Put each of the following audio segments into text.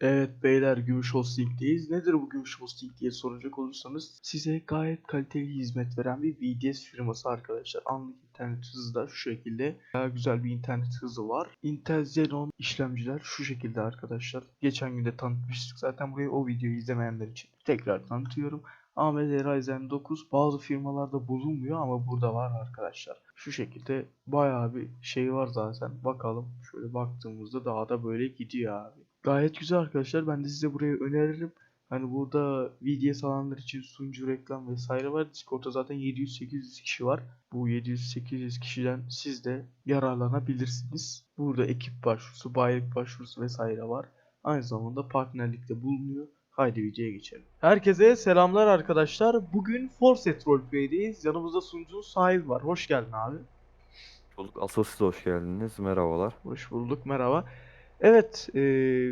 Evet beyler Gümüş Hosting'deyiz. Nedir bu Gümüş Hosting diye soracak olursanız size gayet kaliteli hizmet veren bir VDS firması arkadaşlar. Anlık internet hızı da şu şekilde. Daha güzel bir internet hızı var. Intel Xenon işlemciler şu şekilde arkadaşlar. Geçen gün de tanıtmıştık zaten burayı o videoyu izlemeyenler için tekrar tanıtıyorum. AMD Ryzen 9 bazı firmalarda bulunmuyor ama burada var arkadaşlar. Şu şekilde bayağı bir şey var zaten. Bakalım şöyle baktığımızda daha da böyle gidiyor abi. Gayet güzel arkadaşlar. Ben de size burayı öneririm. Hani burada VDS alanlar için sunucu reklam vesaire var. Discord'da zaten 700-800 kişi var. Bu 700-800 kişiden siz de yararlanabilirsiniz. Burada ekip başvurusu, bayilik başvurusu vesaire var. Aynı zamanda partnerlikte bulunuyor. Haydi videoya geçelim. Herkese selamlar arkadaşlar. Bugün Forset Roleplay'deyiz. Yanımızda sunucunun sahibi var. Hoş geldin abi. Bulduk. Asıl hoş geldiniz. Merhabalar. Hoş bulduk. Merhaba. Evet, e,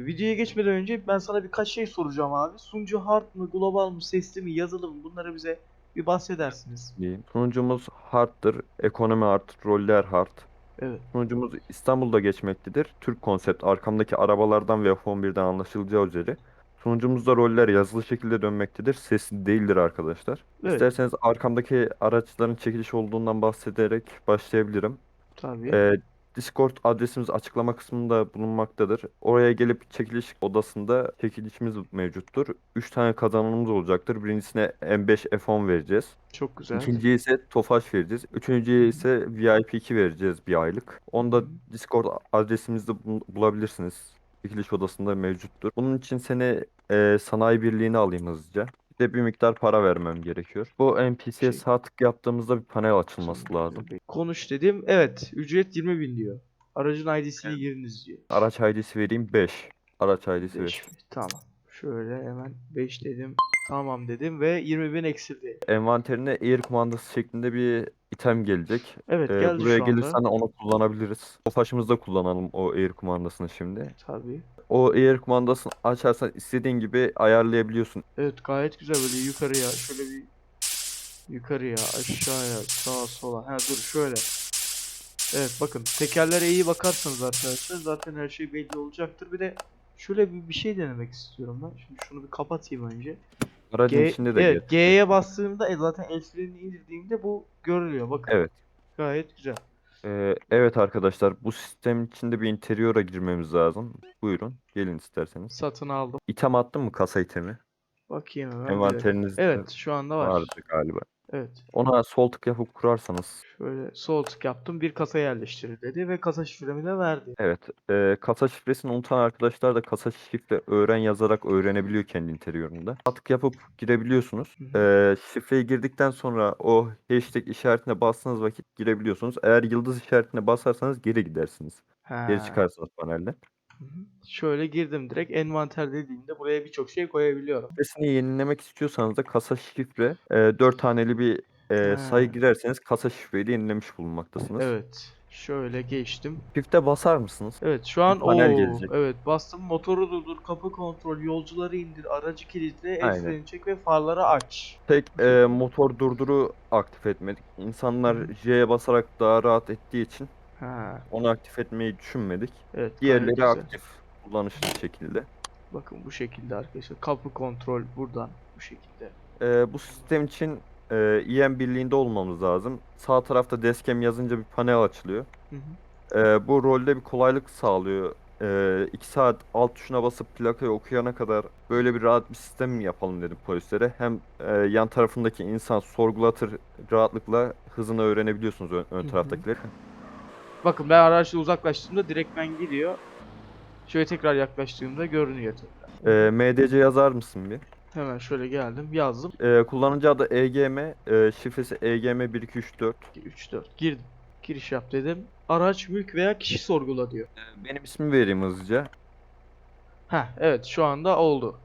videoya geçmeden önce ben sana birkaç şey soracağım abi. Sunucu hard mı, global mı, sesli mi, yazılı mı? Bunları bize bir bahsedersiniz. Diyeyim. Sunucumuz hard'dır. Ekonomi hard, roller hard. Evet. Sunucumuz İstanbul'da geçmektedir. Türk konsept arkamdaki arabalardan ve F11'den anlaşılacağı üzere. Sunucumuzda roller yazılı şekilde dönmektedir. Sesli değildir arkadaşlar. Evet. İsterseniz arkamdaki araçların çekiliş olduğundan bahsederek başlayabilirim. Tabii. Ee, Discord adresimiz açıklama kısmında bulunmaktadır. Oraya gelip çekiliş odasında çekilişimiz mevcuttur. 3 tane kazananımız olacaktır. Birincisine M5 F10 vereceğiz. Çok güzel. İkinciye ise Tofaş vereceğiz. Üçüncüye ise VIP 2 vereceğiz bir aylık. Onu da Discord adresimizde bul- bulabilirsiniz. Çekiliş odasında mevcuttur. Bunun için seni e, sanayi birliğine alayım hızlıca. De bir miktar para vermem gerekiyor. Bu NPC'ye Şey- sağ tık yaptığımızda bir panel açılması lazım. Konuş dedim. Evet, ücret 20 bin diyor. Aracın ID'sini giriniz diyor. Araç ID'si vereyim 5. Araç ID'si Beş 5. mi? Tamam. Şöyle hemen 5 dedim. Tamam dedim ve 20 bin eksildi. Envanterine air kumandası şeklinde bir item gelecek. Evet Ee, geldi buraya şu anda. gelirsen onu kullanabiliriz. O faşımızda kullanalım o air kumandasını şimdi. Tabii. O air kumandasını açarsan istediğin gibi ayarlayabiliyorsun. Evet gayet güzel böyle yukarıya şöyle bir yukarıya aşağıya sağa sola ha dur şöyle Evet bakın tekerlere iyi bakarsanız arkadaşlar zaten her şey belli olacaktır bir de şöyle bir, bir şey denemek istiyorum ben şimdi şunu bir kapatayım önce Aracın G, içinde de evet, G'ye bastığımda e, zaten el frenini indirdiğimde bu görülüyor bakın Evet. gayet güzel Ee, evet arkadaşlar bu sistemin içinde bir interiora girmemiz lazım. Buyurun gelin isterseniz. satın aldım İtem attın mı kasa itemi? bakayım hemen. Envanterinizde Evet şu anda var vardı galiba. Evet Ona sol tık yapıp kurarsanız şöyle sol tık yaptım bir kasa yerleştir dedi ve kasa şifremi de verdi Evet, e, kasa şifresini unutan arkadaşlar da kasa şifre öğren yazarak öğrenebiliyor kendi interiorunda. Atık yapıp girebiliyorsunuz. Hı E, şifreyi girdikten sonra o hashtag işaretine bastığınız vakit girebiliyorsunuz. Eğer yıldız işaretine basarsanız geri gidersiniz. Geri Ha. çıkarsınız panelde. Şöyle girdim direkt envanter dediğimde buraya birçok şey koyabiliyorum. Şifresini yenilemek istiyorsanız da kasa şifre e, 4 haneli bir e, sayı girerseniz kasa şifreyi yenilemiş bulunmaktasınız. Evet. Şöyle geçtim. Shift'e basar mısınız? Evet şu an panel o gelecek. evet bastım motoru durdur, kapı kontrol, yolcuları indir, aracı kilitle, Aynen. freni çek ve farları aç. Tek e, motor durduru aktif etmedik. İnsanlar. J'ye basarak daha rahat ettiği için Ha. onu aktif etmeyi düşünmedik. Evet. Diğerleri güzel. aktif kullanışlı şekilde. Bakın bu şekilde arkadaşlar. Kapı kontrol buradan bu şekilde. E, bu sistem için e, EM birliğinde olmamız lazım. Sağ tarafta Deskam yazınca bir panel açılıyor. Hı hı. E, bu rolde bir kolaylık sağlıyor. 2 saat alt tuşuna basıp plakayı okuyana kadar böyle bir rahat bir sistem yapalım dedim polislere. Hem e, yan tarafındaki insan sorgulatır rahatlıkla hızını öğrenebiliyorsunuz ön, ön Hı hı. Bakın ben araçla uzaklaştığımda direktmen gidiyor. Şöyle tekrar yaklaştığımda görünüyor tekrar. E, MDC yazar mısın bir? Hemen şöyle geldim yazdım. E, kullanıcı adı EGM, e, şifresi EGM 1234. 2, 3, 4 girdim. Giriş yap dedim. Araç, mülk veya kişi sorgula diyor. Benim ismimi vereyim hızlıca. Heh evet şu anda oldu.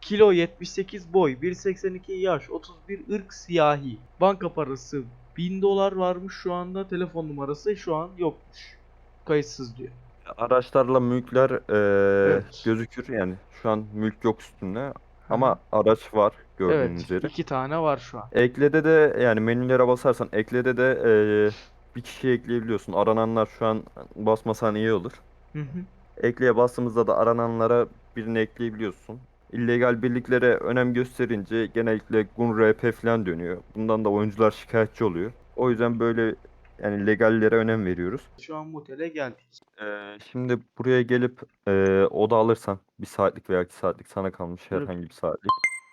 Kilo 78 boy, 1.82 yaş, 31 ırk siyahi. Banka parası 1000 dolar varmış şu anda. Telefon numarası şu an yokmuş. Kayıtsız diyor. Araçlarla mülkler e, Evet. gözükür yani. Şu an mülk yok üstünde ama araç var gördüğünüz evet üzere. iki tane var şu an. Eklede de yani menülere basarsan eklede de e, bir kişi ekleyebiliyorsun. Arananlar şu an basmasan iyi olur. Hı hı. Ekleye bastığımızda da arananlara birini ekleyebiliyorsun. İllegal birliklere önem gösterince genellikle gun RP falan dönüyor. Bundan da oyuncular şikayetçi oluyor. O yüzden böyle yani legallere önem veriyoruz. Şu an motele geldik. Ee, şimdi buraya gelip e, oda alırsan bir saatlik veya iki saatlik sana kalmış herhangi bir saatlik.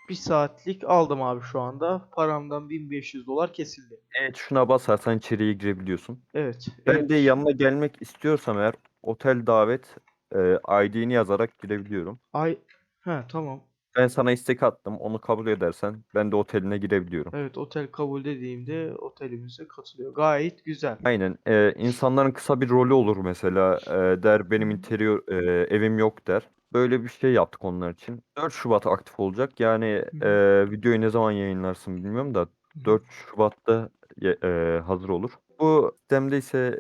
Bir saatlik aldım abi şu anda. Paramdan 1500 dolar kesildi. Evet şuna basarsan içeriye girebiliyorsun. Evet. Ben evet. de yanına gelmek istiyorsam eğer otel davet e, ID'ni yazarak girebiliyorum. Ay ha tamam. Ben sana istek attım. Onu kabul edersen ben de oteline girebiliyorum. Evet otel kabul dediğimde otelimize katılıyor. Gayet güzel. Aynen. e, insanların kısa bir rolü olur mesela. E, der benim interior e, evim yok der. Böyle bir şey yaptık onlar için. 4 Şubat aktif olacak. Yani Hı e, videoyu ne zaman yayınlarsın bilmiyorum da 4 Şubat'ta ye- e, hazır olur. Bu sistemde ise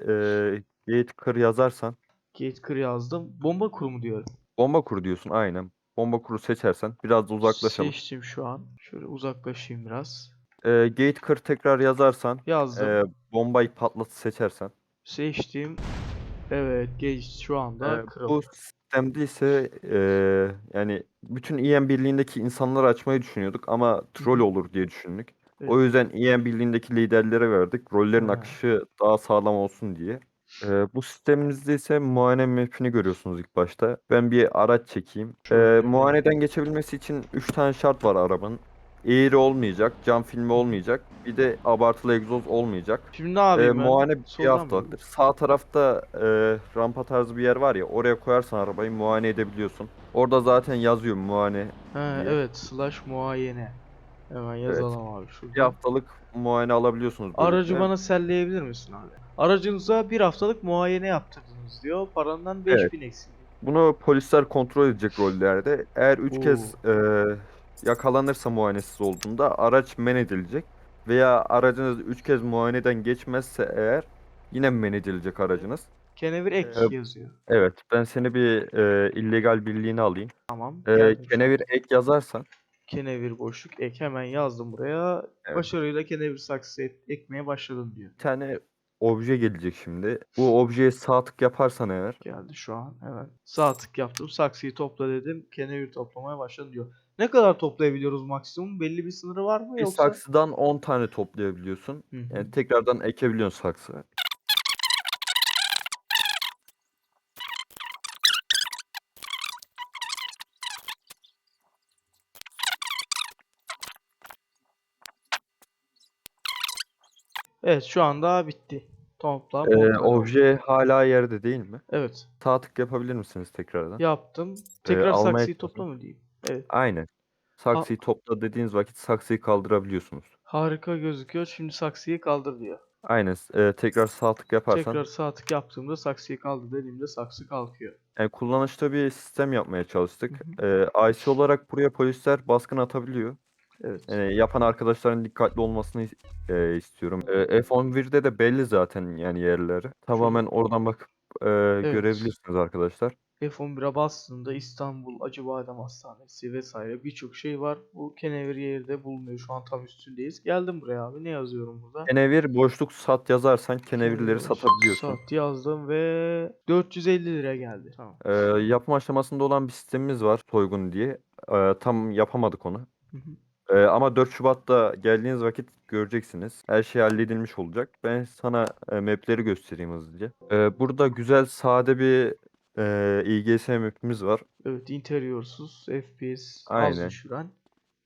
e, gate kır yazarsan Gate yazdım. Bomba kurumu diyorum. bomba kur diyorsun aynen. Bomba kuru seçersen biraz da uzaklaşalım. Seçtim şu an. Şöyle uzaklaşayım biraz. E, gate kır tekrar yazarsan Yazdım. e, bombayı patlat seçersen Seçtim. Evet gate şu anda Ee, kırıldı. bu sistemde ise eee, yani bütün EM birliğindeki insanları açmayı düşünüyorduk ama troll olur diye düşündük. Evet. O yüzden EM birliğindeki liderlere verdik. Rollerin Ha. akışı daha sağlam olsun diye. Ee, bu sistemimizde ise muayene map'ini görüyorsunuz ilk başta. Ben bir araç çekeyim. Ee, Şöyle. muayeneden geçebilmesi için 3 tane şart var arabanın. Eğri olmayacak, cam filmi olmayacak, bir de abartılı egzoz olmayacak. Şimdi ne yapayım ben? muayene bir Soldan mı? haftalıktır. Sağ tarafta e, rampa tarzı bir yer var ya oraya koyarsan arabayı muayene edebiliyorsun. Orada zaten yazıyor muayene. Ha, diye. evet slash muayene. Hemen yazalım abi Bir haftalık muayene alabiliyorsunuz. Aracı bana selleyebilir misin abi? Aracınıza bir haftalık muayene yaptırdınız diyor. Parandan 5000 eksildi. Bunu polisler kontrol edecek rollerde. Eğer 3 Oo. kez e, yakalanırsa muayenesiz olduğunda araç men edilecek. Veya aracınız 3 kez muayeneden geçmezse eğer yine men edilecek aracınız. Kenevir ek Ee, yazıyor. Evet ben seni bir e, illegal birliğine alayım. Tamam. E, geldim kenevir ek yazarsan Kenevir boşluk ek hemen yazdım buraya. Evet. Başarıyla kenevir saksı ekmeye başladım diyor. bir tane obje gelecek şimdi. Bu objeye sağ tık yaparsan eğer Geldi şu an hemen. Sağ tık yaptım. Saksıyı topla dedim. Kenevir toplamaya başladım diyor. Ne kadar toplayabiliyoruz maksimum? Belli bir sınırı var mı bir yoksa? saksıdan 10 tane toplayabiliyorsun. Hı hı. Yani tekrardan ekebiliyorsun saksı. Evet şu anda bitti. Toplam Ee, 10 tane oldu. obje hala yerde değil mi? Evet. Sağ tık yapabilir misiniz tekrardan? Yaptım. Tekrar almaya saksıyı topla mı diyeyim? Evet. Aynen. Saksıyı topla dediğiniz vakit saksıyı kaldırabiliyorsunuz. Harika gözüküyor. Şimdi saksıyı kaldır diyor. Aynen. e, tekrar sağ tık yaparsan Tekrar sağ tık yaptığımda saksıyı kaldır dediğimde saksı kalkıyor. yani kullanışlı bir sistem yapmaya çalıştık. Ee, IC olarak buraya polisler baskın atabiliyor. Evet. Yani yapan arkadaşların dikkatli olmasını e, istiyorum. E, F11'de de belli zaten yani yerleri. Tamamen oradan bakıp e, görebilirsiniz arkadaşlar. F11'e bastığında İstanbul Acıbadem Hastanesi vesaire birçok şey var. Bu kenevir yerde bulunuyor. Şu an tam üstündeyiz. Geldim buraya abi. Ne yazıyorum burada? Kenevir boşluk sat yazarsan kenevirleri satabiliyorsun. Sat yazdım ve 450 lira geldi. Tamam. E, yapım aşamasında olan bir sistemimiz var Soygun diye. E, tam yapamadık onu. Hı hı. E, ama 4 Şubat'ta geldiğiniz vakit göreceksiniz. Her şey halledilmiş olacak. Ben sana e, mapleri göstereyim hızlıca. E, burada güzel sade bir e, IGS mapimiz var. Evet, interiorsuz, FPS az Aynen. düşüren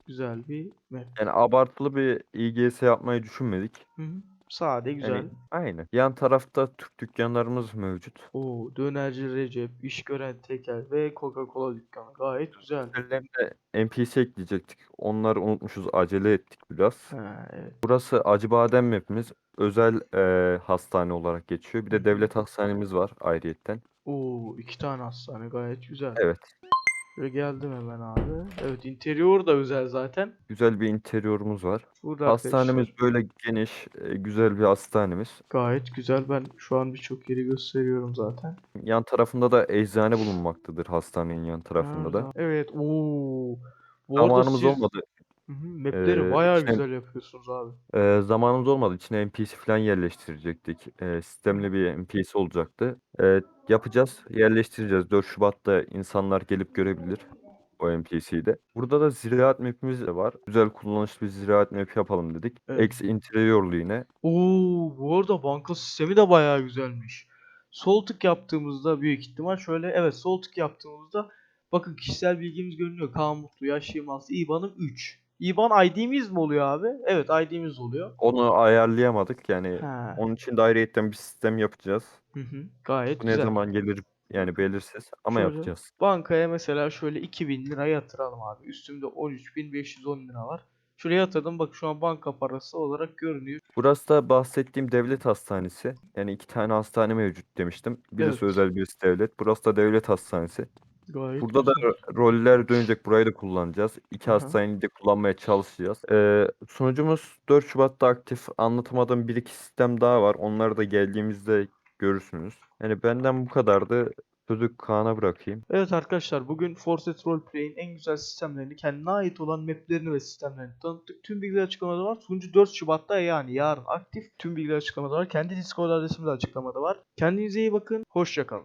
güzel bir map. Yani abartılı bir IGS yapmayı düşünmedik. Hı hı. Sade, güzel. Yani aynen. Yan tarafta Türk dükkanlarımız mevcut. Oo, dönerci Recep, iş gören tekel ve Coca-Cola dükkanı. Gayet güzel. Üzerlerine NPC ekleyecektik. Onları unutmuşuz. Acele ettik biraz. Ha, evet. Burası Acıbadem mapimiz. Özel e, hastane olarak geçiyor. Bir de devlet hastanemiz var ayrıyetten. Oo, iki tane hastane gayet güzel. Evet. Ve geldim hemen abi. Evet, interior da özel zaten. Güzel bir interiorumuz var. Burada Hastanemiz arkadaşlar böyle geniş, e, güzel bir hastanemiz. gayet güzel. Ben şu an birçok yeri gösteriyorum zaten. Yan tarafında da eczane bulunmaktadır hastanenin yan tarafında da. Nerede? Evet. Oo. Bu Zamanımız siz olmadı. Hı hı, Mapleri Ee, bayağı içine- güzel yapıyorsunuz abi. Ee, zamanımız olmadı. İçine NPC falan yerleştirecektik. Ee, sistemli bir NPC olacaktı. Ee, yapacağız, yerleştireceğiz. 4 Şubat'ta insanlar gelip görebilir o NPC'yi de. Burada da ziraat map'imiz de var. Güzel kullanışlı bir ziraat map yapalım dedik. Evet. Eksi interiorlu yine. Oo, bu arada banka sistemi de bayağı güzelmiş. Sol tık yaptığımızda büyük ihtimal şöyle evet sol tık yaptığımızda bakın kişisel bilgimiz görünüyor. Kaan Mutlu, Yaş Yılmaz, İBAN'ım 3. İBAN ID'miz mi oluyor abi? Evet ID'miz oluyor. Onu ayarlayamadık. Yani Ha. onun için de ayrıyetten bir sistem yapacağız. Hı hı. Gayet Bu ne güzel. zaman gelir yani belirsiz ama Şöyle yapacağız. Bankaya mesela şöyle 2000 lira yatıralım abi. Üstümde 13.510 lira var. Şuraya yatırdım bak şu an banka parası olarak görünüyor. Burası da bahsettiğim devlet hastanesi. Yani iki tane hastane mevcut demiştim. Birisi Evet. özel, birisi devlet. Burası da devlet hastanesi. Gayet Burada da güzel. ro- roller dönecek. Burayı da kullanacağız. İki Aha. hastaneyi de kullanmaya çalışacağız. Ee, sunucumuz 4 Şubat'ta aktif. Anlatamadığım bir iki sistem daha var. Onları da geldiğimizde görürsünüz. Yani benden bu kadardı. Sözü Kaan'a bırakayım. Evet arkadaşlar bugün Forset Roleplay'in en güzel sistemlerini, kendine ait olan maplerini ve sistemlerini tanıttık. Tüm bilgiler açıklamada var. Sunucu 4 Şubat'ta yani yarın aktif. Tüm bilgiler açıklamada var. Kendi Discord adresimiz açıklamada var. Kendinize iyi bakın. Hoşçakalın.